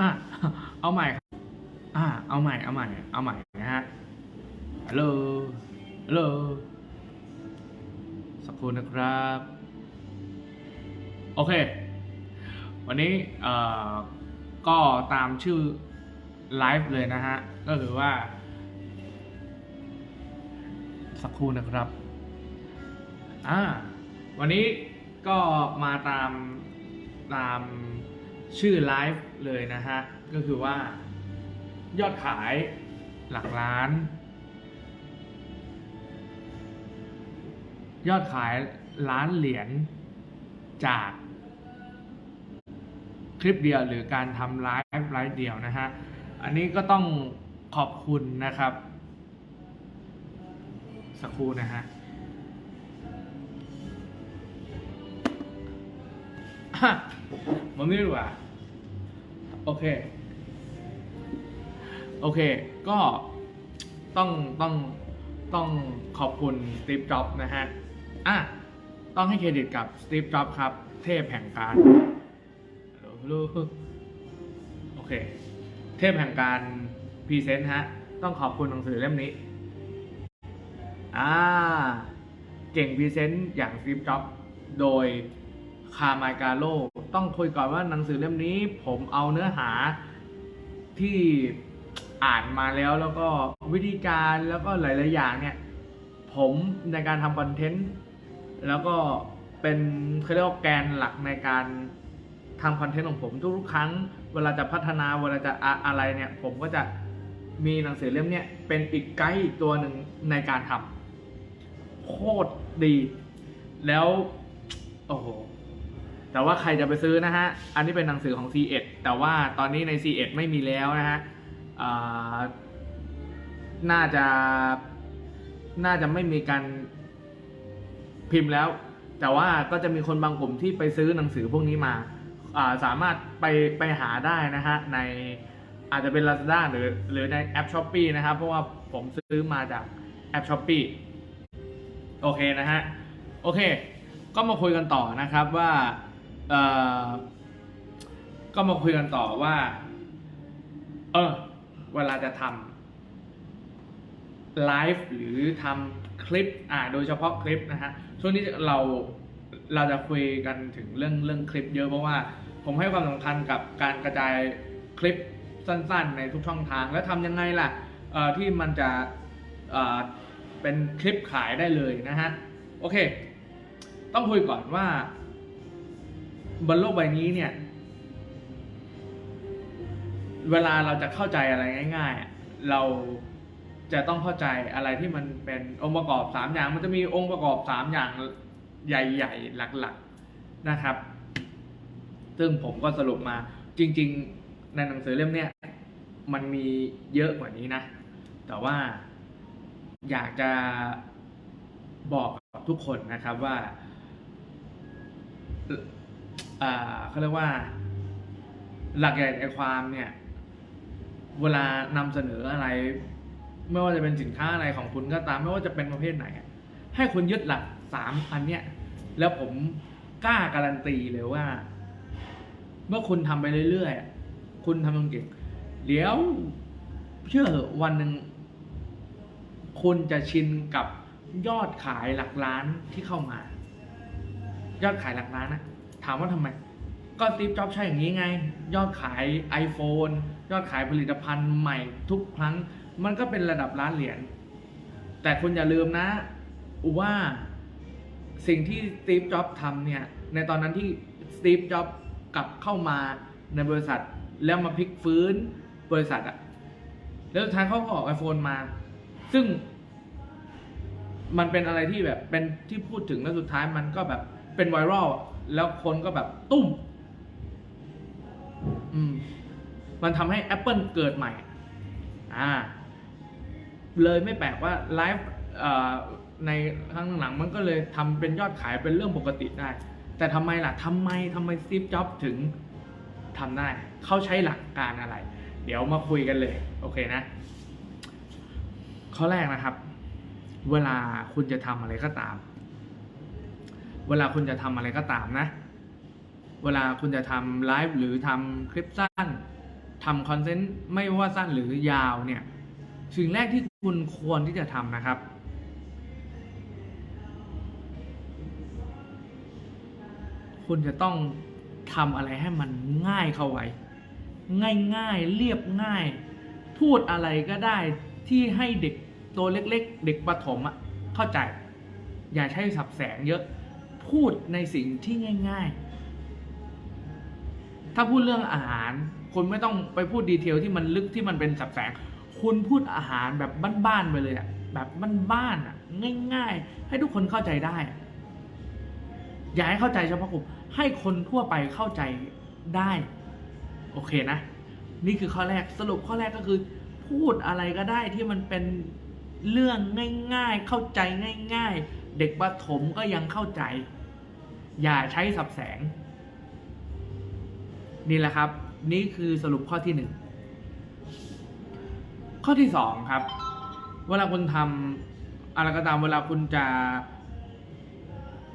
อะเอาใหม่ครับอะเอาใหม่เอาใหม่เอาใหม่นะฮะฮัลโหลฮัลโหลสักครู่นะครับ โอเค วันนี้เอ่อก็ตามชื่อไลฟ์เลยนะฮะ ก็คือว่า สักครู่นะครับอ่าวันนี้ก็มาตามตาม ชื่อไลฟ์เลยนะฮะ ก็คือว่ายอดขายหลักล้าน ยอดขายล้านเหรียญจากคลิปเดียวหรือการทำไลฟ์ไลฟ์เดียวนะฮะ อันนี้ก็ต้องขอบคุณนะครับ สักครู่นะฮะ มันไม่รู้อะโอเค โอเค ก็ต้องต้องต้องขอบคุณสตีฟจ็อบนะฮะ อะ ต้องให้เครดิตกับสตีฟจ็อบครับ เทพแห่งการฮัลโหลโอเค เทพแห่งการพรีเซนต์ฮะ ต้องขอบคุณหนังสือเล่มนี้ อ่า เก่งพรีเซนต์อย่างสตีฟจ็อบโดย คาร์มายกาโลต้องคุยก่อนว่าหนังสือเล่มนี้ผมเอาเนื้อหาที่อ่านมาแล้วแล้วก็วิธีการแล้วก็หลาย ๆ อย่างเนี่ย ผมในการทำคอนเทนต์แล้วก็เป็นเขาเรียกว่าแกนหลักในการทำคอนเทนต์ของผมทุกๆครั้ง เวลาจะพัฒนาเวลาจะอะอะไรเนี่ย ผมก็จะมีหนังสือเล่มเนี้ยเป็นอีกไกด์อีกตัวหนึ่งในการทำโคตรดี แล้ว โอ้โห แต่ว่าใครจะไปซื้อนะฮะ อันนี้เป็นหนังสือของ C1 แต่ว่าตอนนี้ใน C1 ไม่มีแล้วนะฮะน่าจะน่าจะไม่มีการพิมพ์แล้ว แต่ว่าก็จะมีคนบางกลุ่มที่ไปซื้อหนังสือพวกนี้มาาสามารถไปไปหาได้นะฮะในอาจจะเป็น Lazada หรือหรือในแอป s h อ p e e นะครับ เพราะว่าผมซื้อมาจากแอป s h อ p e e โอเคนะฮะ โอเค ก็มาคุยกันต่อนะครับว่า ก็มาคุยกันต่อว่า เออ เวลาจะทำไลฟ์หรือทำคลิป อ่า โดยเฉพาะคลิปนะฮะ ช่วงนี้เราเราจะคุยกันถึงเรื่องเรื่องคลิปเยอะเพราะว่า ผมให้ความสำคัญกับการกระจายคลิปสั้นๆ ในทุกช่องทาง แล้วทำยังไงล่ะเอ่อที่มันจะเอ่อเป็นคลิปขายได้เลยนะฮะ โอเค ต้องคุยก่อนว่า บนโลกใบนี้เนี่ย เวลาเราจะเข้าใจอะไรง่าย ๆ เราจะต้องเข้าใจอะไรที่มันเป็นองค์ประกอบสามอย่าง มันจะมีองค์ประกอบสามอย่างใหญ่ ๆ หลักๆนะครับ ซึ่งผมก็สรุปมา จริง ๆ ในหนังสือเล่มเนี้ยมันมีเยอะกว่านี้นะ แต่ว่าอยากจะบอกทุกคนนะครับว่า เขาเรียกว่า หลักใหญ่ในความเนี่ย เวลานำเสนออะไร ไม่ว่าจะเป็นสินค้าอะไรของคุณก็ตาม ไม่ว่าจะเป็นประเภทไหน ให้คุณยึดหลักสามอันเนี้ยแล้วผมกล้าการันตีเลยว่า เมื่อคุณทำไปเรื่อยๆคุณทำมันเก่งเดี๋ยวเชื่อเหอะวันหนึ่งคุณจะชินกับยอดขายหลักล้านที่เข้ามายอดขายหลักล้านนะ ถามว่าทำไม ก็สตีฟจ็อบใช่อย่างนี้ไง ยอดขาย iPhone ยอดขายผลิตภัณฑ์ใหม่ทุกครั้ง มันก็เป็นระดับล้านเหรียญแต่คุณอย่าลืมนะว่าสิ่งที่สตีฟจ็อบทำเนี่ย ในตอนนั้นที่สตีฟจ็อบกลับเข้ามาในบริษัท แล้วมาพลิกฟื้นบริษัทอะแล้วสุดท้ายเขาก็ออก iPhone มา ซึ่งมันเป็นอะไรที่แบบเป็นที่พูดถึงแล้วสุดท้ายมันก็แบบ เป็นไวรัลแล้วคนก็แบบตุ้ม อืม มันทำให้ Apple เกิดใหม่ อ่า เลยไม่แปลกว่าไลฟ์ในข้างหลังมันก็เลยทำเป็นยอดขายเป็นเรื่องปกติได้ แต่ทำไมล่ะทำไมทำไมซีฟจ็อบถึงทำได้เขาใช้หลักการอะไร เดี๋ยวมาคุยกันเลย โอเคนะ ข้อแรกนะครับ เวลาคุณจะทำอะไรก็ตาม เวลาคุณจะทำอะไรก็ตามนะ เวลาคุณจะทำไลฟ์หรือทำคลิปสั้นทำคอนเทนต์ไม่ว่าสั้นหรือยาวเนี่ย สิ่งแรกที่คุณควรที่จะทำนะครับ คุณจะต้องทำอะไรให้มันง่ายเข้าไว้ ง่ายๆ เรียบง่าย พูดอะไรก็ได้ที่ให้เด็กตัวเล็ก ๆ เด็กประถมอะเข้าใจ อย่าใช้สับแสงเยอะ พูดในสิ่งที่ง่าย ๆ ถ้าพูดเรื่องอาหาร คุณไม่ต้องไปพูดดีเทลที่มันลึกที่มันเป็นสับแสง คุณพูดอาหารแบบบ้านๆไปเลยอะแบบบ้านๆอะง่าย ๆ ให้ทุกคนเข้าใจได้ อย่าให้เข้าใจเฉพาะกลุ่มให้คนทั่วไปเข้าใจได้ โอเคนะ นี่คือข้อแรกสรุปข้อแรกก็คือ พูดอะไรก็ได้ที่มันเป็นเรื่องง่าย ๆ เข้าใจง่าย ๆ เด็กประถมก็ยังเข้าใจ อย่าใช้สับแสง นี่แหละครับ นี่คือสรุปข้อที่หนึ่งข้อที่สองครับ เวลาคุณทำอะไรก็ตามเวลาคุณจะ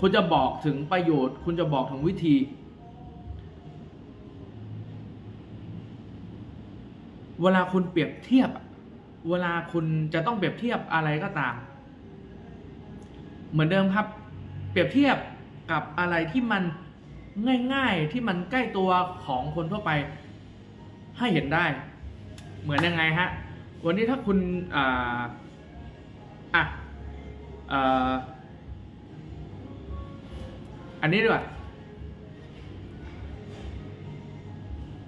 คุณจะบอกถึงประโยชน์ คุณจะบอกถึงวิธี เวลาคุณเปรียบเทียบ เวลาคุณจะต้องเปรียบเทียบอะไรก็ตาม เหมือนเดิมครับ เปรียบเทียบกับอะไรที่มันง่ายๆที่มันใกล้ตัวของคนทั่วไปให้เห็นได้ เหมือนยังไงฮะ วันนี้ถ้าคุณอ่าอะอันนี้ดีกว่า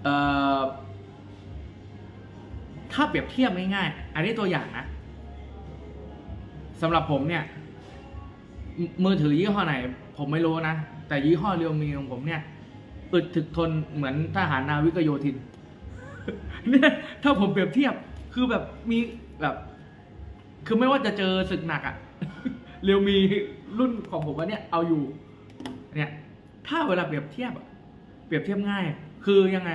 เอ่อถ้าเปรียบเทียบง่ายๆ อันนี้ตัวอย่างนะสำหรับผมเนี่ย มือถือยี่ห้อไหน ผมไม่รู้นะ แต่ยี่ห้อเรียวมีของผมเนี่ยอึดถึกทนเหมือนทหารนาวิกโยธินเนี่ยถ้าผมเปรียบเทียบคือแบบมีแบบ คือไม่ว่าจะเจอศึกหนักอะเรียวมีรุ่นของผมว่าเนี่ยเอาอยู่ เนี่ย ถ้าเวลาเปรียบเทียบอะเปรียบเทียบง่าย คือยังไง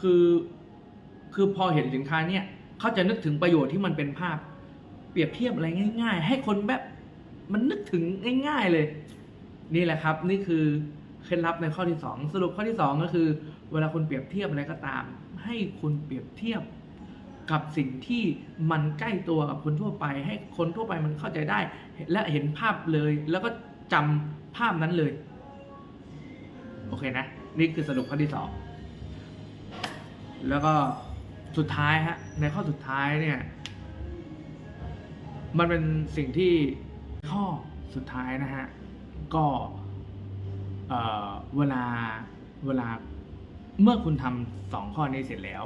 คือ คือพอเห็นสินค้าเนี่ย เขาจะนึกถึงประโยชน์ที่มันเป็นภาพ เปรียบเทียบอะไรง่าย ๆ ให้คนแบบ มันนึกถึงง่ายๆเลย นี่แหละครับ นี่คือเคล็ดลับในข้อที่สองสรุปข้อที่สองก็คือ เวลาคุณเปรียบเทียบอะไรก็ตาม ให้คุณเปรียบเทียบกับสิ่งที่มันใกล้ตัวกับคนทั่วไป ให้คนทั่วไปมันเข้าใจได้ และเห็นภาพเลย แล้วก็จำภาพนั้นเลย โอเคนะ นี่คือสรุปข้อที่สองแล้วก็สุดท้ายฮะในข้อสุดท้ายเนี่ย มันเป็นสิ่งที่ ข้อสุดท้ายนะฮะ ก็เอ่อเวลาเวลาเมื่อคุณทำสองข้อนี้เสร็จแล้ว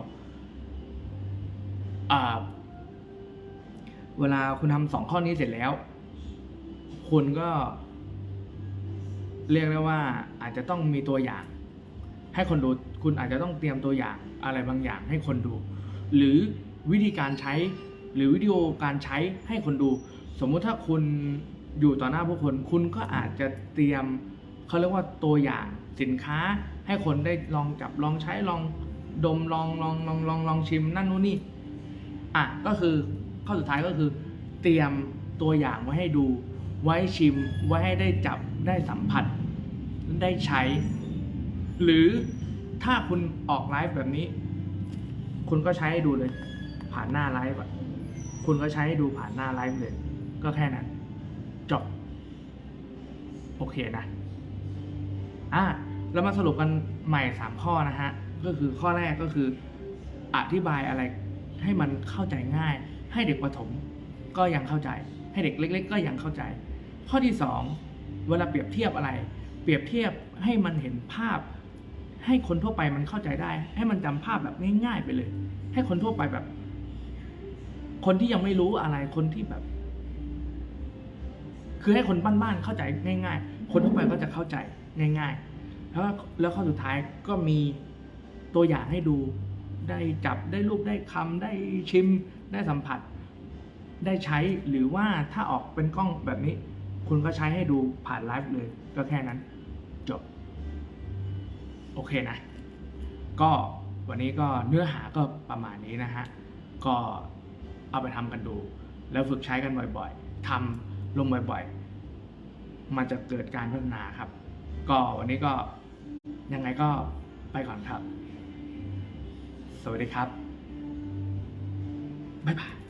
เวลาคุณทำสองข้อนี้เสร็จแล้ว คุณก็ เรียกได้ว่า อาจจะต้องมีตัวอย่าง ให้คนดูคุณอาจจะต้องเตรียมตัวอย่างอะไรบางอย่างให้คนดู หรือวิธีการใช้หรือวิดีโอการใช้ให้คนดู สมมุติถ้าคุณ อยู่ต่อหน้าผู้คน คุณก็อาจจะเตรียมเขาเรียกว่าตัวอย่างสินค้า ให้คนได้ลองจับลองใช้ลองดมลองลองลองลองลองชิมนั่นนู่นนี่อะก็คือข้อสุดท้ายก็คือ เตรียมตัวอย่างไว้ให้ดู ไว้ชิม ไว้ให้ได้จับได้สัมผัส ได้ใช้ หรือถ้าคุณออกไลฟ์แบบนี้ คุณก็ใช้ให้ดูเลย ผ่านหน้าไลฟ์อะคุณก็ใช้ให้ดูผ่านหน้าไลฟ์เลย ก็แค่นั้น จบ โอเคนะ อะเรามาสรุปกันใหม่สามข้อนะฮะ ก็คือข้อแรกก็คืออธิบายอะไรให้มันเข้าใจง่าย ให้เด็กประถมก็ยังเข้าใจ ให้เด็กเล็ก ๆ ก็ยังเข้าใจ ข้อที่สองเวลาเปรียบเทียบอะไร เปรียบเทียบให้มันเห็นภาพ ให้คนทั่วไปมันเข้าใจได้ ให้มันจำภาพแบบง่ายๆไปเลย ให้คนทั่วไปแบบ คนที่ยังไม่รู้อะไรคนที่แบบ คือให้คนบ้านๆเข้าใจง่าย ๆ คนทั่วไปก็จะเข้าใจง่าย ๆ แล้วแล้วข้อสุดท้ายก็มีตัวอย่างให้ดูได้จับได้รูปได้คำได้ชิมได้สัมผัส ได้ใช้หรือว่าถ้าออกเป็นกล้องแบบนี้ คุณก็ใช้ให้ดูผ่านไลฟ์เลยก็แค่นั้น จบ โอเคนะ ก็วันนี้ก็เนื้อหาก็ประมาณนี้นะฮะ ก็เอาไปทำกันดู แล้วฝึกใช้กันบ่อยๆทำ ลงบ่อยๆ มันจะเกิดการพัฒนาครับ ก็วันนี้ก็ยังไงก็ไปก่อนครับสสวัสดีครับ บ๊ายบาย